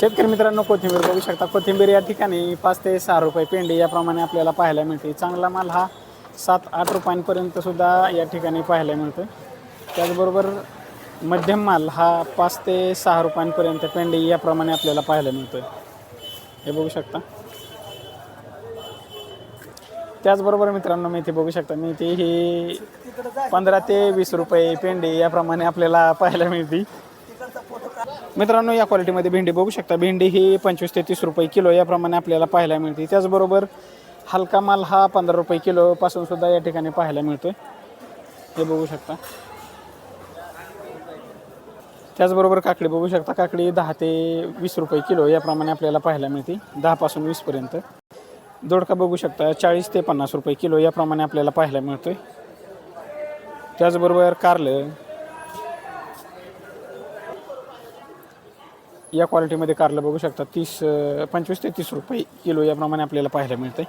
शेतकरी मित्रांनो कोथिंबीर बघू शकता. कोथिंबीर या ठिकाणी पाच ते सहा रुपये पेंडी याप्रमाणे आपल्याला पाहायला मिळते. चांगला माल हा सात आठ रुपयांपर्यंत सुद्धा या ठिकाणी पाहायला मिळतो त्याचबरोबर मध्यम माल हा पाच ते सहा रुपयांपर्यंत पेंडी याप्रमाणे आपल्याला पाहायला मिळतो हे बघू शकता. त्याचबरोबर मित्रांनो मेथी बघू शकता. मेथी ही पंधरा ते वीस रुपये पेंडी याप्रमाणे आपल्याला पाहायला मिळते. मित्रांनो या क्वालिटीमध्ये भेंडी बघू शकता. भेंडी ही पंचवीस ते तीस रुपये किलो याप्रमाणे आपल्याला पाहायला मिळते. त्याचबरोबर हलका माल हा पंधरा रुपये किलोपासून सुद्धा या ठिकाणी पाहायला मिळतो हे बघू शकता. त्याचबरोबर काकडी बघू शकता. काकडी दहा ते वीस रुपये किलो याप्रमाणे आपल्याला पाहायला मिळते. दहापासून वीसपर्यंत दोडका बघू शकता. चाळीस ते पन्नास रुपये किलो याप्रमाणे आपल्याला पाहायला मिळतोय. त्याचबरोबर कारलं. या क्वालिटीमध्ये कारलं बघू शकता. तीस पंचवीस ते तीस रुपये किलो याप्रमाणे आपल्याला पाहायला मिळते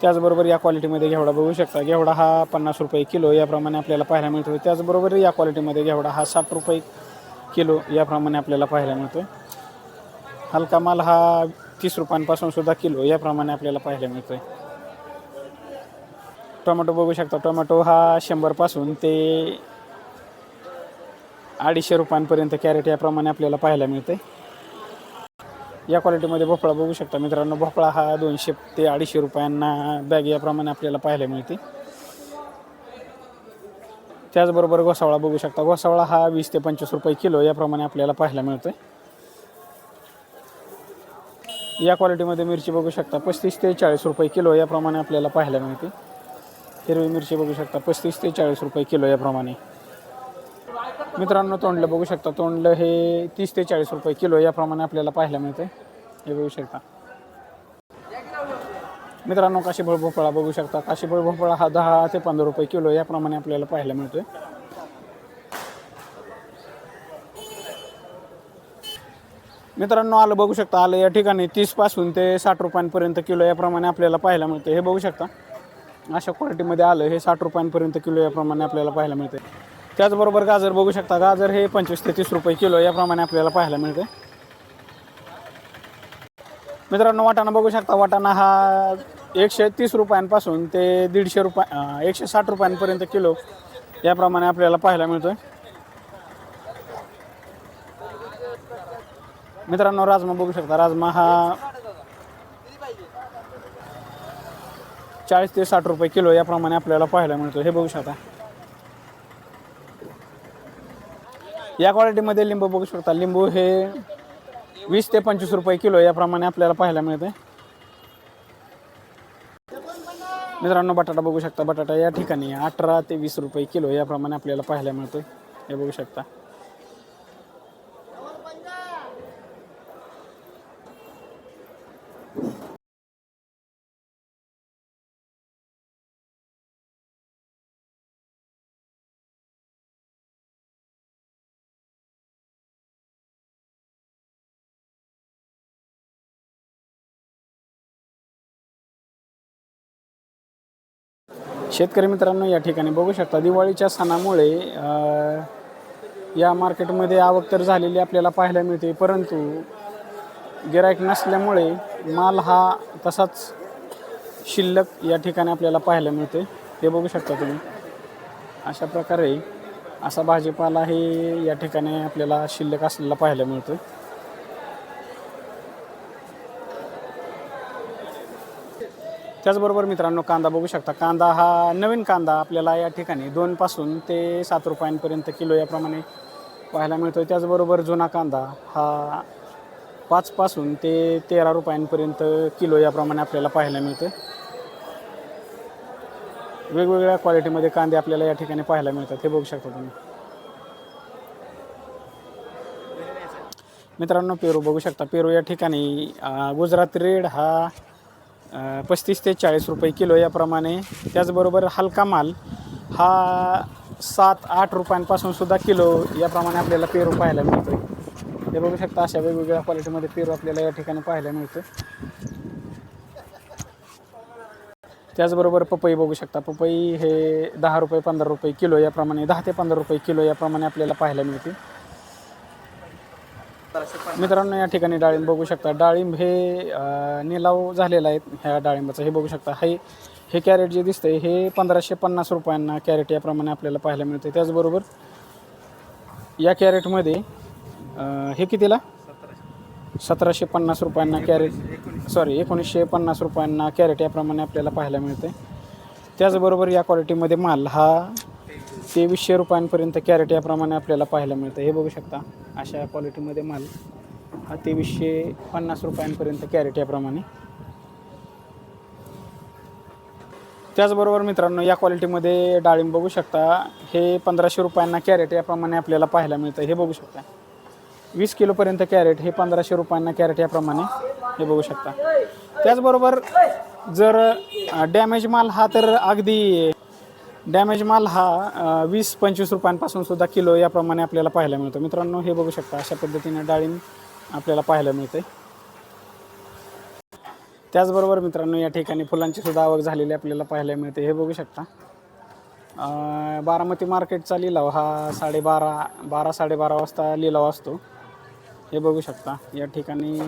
त्याचबरोबर या क्वालिटीमध्ये घेवडा बघू शकता. घेवडा हा पन्नास रुपये किलो याप्रमाणे आपल्याला पाहायला मिळतो त्याचबरोबर या क्वालिटीमध्ये घेवडा हा साठ रुपये किलो याप्रमाणे आपल्याला पाहायला मिळतो हलका माल हा तीस रुपयांपासून सुद्धा किलो याप्रमाणे आपल्याला पाहायला मिळतोय. टोमॅटो बघू शकता. टोमॅटो हा शंभरपासून ते अडीचशे रुपयांपर्यंत कॅरेट याप्रमाणे आपल्याला पाहायला मिळते. या क्वालिटीमध्ये भोपळा बघू शकता मित्रांनो. भोपळा हा दोनशे ते अडीचशे रुपयांना बॅग याप्रमाणे आपल्याला पाहायला मिळते. त्याचबरोबर घोसावळा बघू शकता. घोसावळा हा वीस ते पंचवीस रुपये किलो याप्रमाणे आपल्याला पाहायला मिळतोय. या क्वालिटीमध्ये मिरची बघू शकता पस्तीस ते चाळीस रुपये किलो याप्रमाणे आपल्याला पाहायला मिळते. हिरवी मिरची बघू शकता पस्तीस ते चाळीस रुपये किलो याप्रमाणे. मित्रांनो तोंडलं बघू शकता. तोंडलं हे तीस ते चाळीस रुपये किलो याप्रमाणे आपल्याला पाहायला मिळते. हे बघू शकता. मित्रांनो काशीफळ भोपळा बघू शकता. काशीफळ भोपळा हा दहा ते पंधरा रुपये किलो याप्रमाणे आपल्याला पाहायला मिळतोय. मित्रांनो आलं बघू शकता. आलं या ठिकाणी तीसपासून ते साठ रुपयांपर्यंत किलो याप्रमाणे आपल्याला पाहायला मिळते हे बघू शकता. अशा क्वालिटीमध्ये आलं हे साठ रुपयांपर्यंत किलो याप्रमाणे आपल्याला पाहायला मिळते त्याचबरोबर गाजर बघू शकता. गाजर हे पंचवीस ते तीस रुपये किलो याप्रमाणे आपल्याला पाहायला मिळते. मित्रांनो वाटाणा बघू शकता. वाटाणा हा एकशे तीस रुपयांपासून ते दीडशे रुपया एकशे साठ रुपयांपर्यंत किलो याप्रमाणे आपल्याला पाहायला मिळतोय. मित्रांनो राजमा बघू शकता. राजमा हा चाळीस ते साठ रुपये किलो याप्रमाणे आपल्याला पाहायला मिळतो हे बघू शकता. या क्वालिटीमध्ये लिंबू बघू शकता. लिंबू हे वीस ते पंचवीस रुपये किलो याप्रमाणे आपल्याला पाहायला मिळते मित्रांनो बटाटा बघू शकता. बटाटा या ठिकाणी अठरा ते वीस रुपये किलो याप्रमाणे आपल्याला पाहायला मिळतो हे बघू शकता. शेतकरी मित्रांनो या ठिकाणी बघू शकता दिवाळीच्या सणामुळे या मार्केटमध्ये आवक तर झालेली आपल्याला पाहायला मिळते परंतु गिराईक नसल्यामुळे माल हा तसाच शिल्लक या ठिकाणी आपल्याला पाहायला मिळते. ते बघू शकता तुम्ही. अशा प्रकारे असा भाजीपाला हे या ठिकाणी आपल्याला शिल्लक असलेला पाहायला मिळतो. त्याचबरोबर मित्रांनो कांदा बघू शकता. कांदा हा नवीन कांदा आपल्याला या ठिकाणी दोनपासून ते सात रुपयांपर्यंत किलो याप्रमाणे पाहायला मिळतो त्याचबरोबर जुना कांदा हा पाचपासून ते तेरा रुपयांपर्यंत किलो याप्रमाणे आपल्याला पाहायला मिळते वेगवेगळ्या क्वालिटीमध्ये कांदे आपल्याला या ठिकाणी पाहायला मिळतात. हे बघू शकता तुम्ही. मित्रांनो पेरू बघू शकता. पेरू या ठिकाणी गुजरात रेड हा पस्तीस ते चाळीस रुपये किलो याप्रमाणे. त्याचबरोबर हलका माल हा सात आठ रुपयांपासून सुद्धा किलो याप्रमाणे आपल्याला पेरू पाहायला मिळतो हे बघू शकता अशा वेगवेगळ्या क्वालिटीमध्ये पेरू आपल्याला या ठिकाणी पाहायला मिळतो त्याचबरोबर पपई बघू शकता. पपई हे दहा रुपये पंधरा रुपये किलो याप्रमाणे दहा ते पंधरा रुपये किलो याप्रमाणे आपल्याला पाहायला मिळते. मित्रांनो या ठिकाणी डाळिंब बघू शकता. डाळिंब हे निलाव झालेला आहे ह्या डाळिंबाचं. हे बघू शकता. हे हे कॅरेट जे दिसतंय हे पंधराशे पन्नास रुपयांना कॅरेट याप्रमाणे आपल्याला पाहायला मिळते त्याचबरोबर या कॅरेटमध्ये हे कितीला? सतराशे पन्नास रुपयांना कॅरेट सॉरी एकोणीसशे पन्नास रुपयांना कॅरेट याप्रमाणे आपल्याला पाहायला मिळते त्याचबरोबर या क्वालिटीमध्ये माल हा तेवीसशे रुपयांपर्यंत कॅरेट याप्रमाणे आपल्याला पाहायला मिळतं. हे बघू शकता अशा क्वालिटीमध्ये माल. हा तेवीसशे पन्नास रुपयांपर्यंत कॅरेट याप्रमाणे. त्याचबरोबर मित्रांनो या क्वालिटीमध्ये डाळिंब बघू शकता. हे पंधराशे रुपयांना कॅरेट याप्रमाणे आपल्याला पाहायला मिळतं. हे बघू शकता. वीस किलोपर्यंत कॅरेट हे पंधराशे रुपयांना कॅरेट याप्रमाणे. हे बघू शकता. त्याचबरोबर जर डॅमेज माल हा तर अगदी डॅमेज माल हा वीस पंचवीस रुपयांपासून सुद्धा किलो याप्रमाणे आपल्याला पाहायला मिळतो. मित्रांनो हे बघू शकता अशा पद्धतीने डाळिंब आपल्याला पाहायला मिळते त्याचबरोबर मित्रांनो या ठिकाणी फुलांची सुद्धा आवक झालेली आपल्याला पाहायला मिळते. हे बघू शकता. बारामती मार्केटचा लिलाव हा साडेबारा बारा साडेबारा वाजता लिलाव असतो. हे बघू शकता या ठिकाणी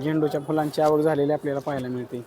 झेंडूच्या फुलांची आवक झालेली आपल्याला पाहायला मिळते.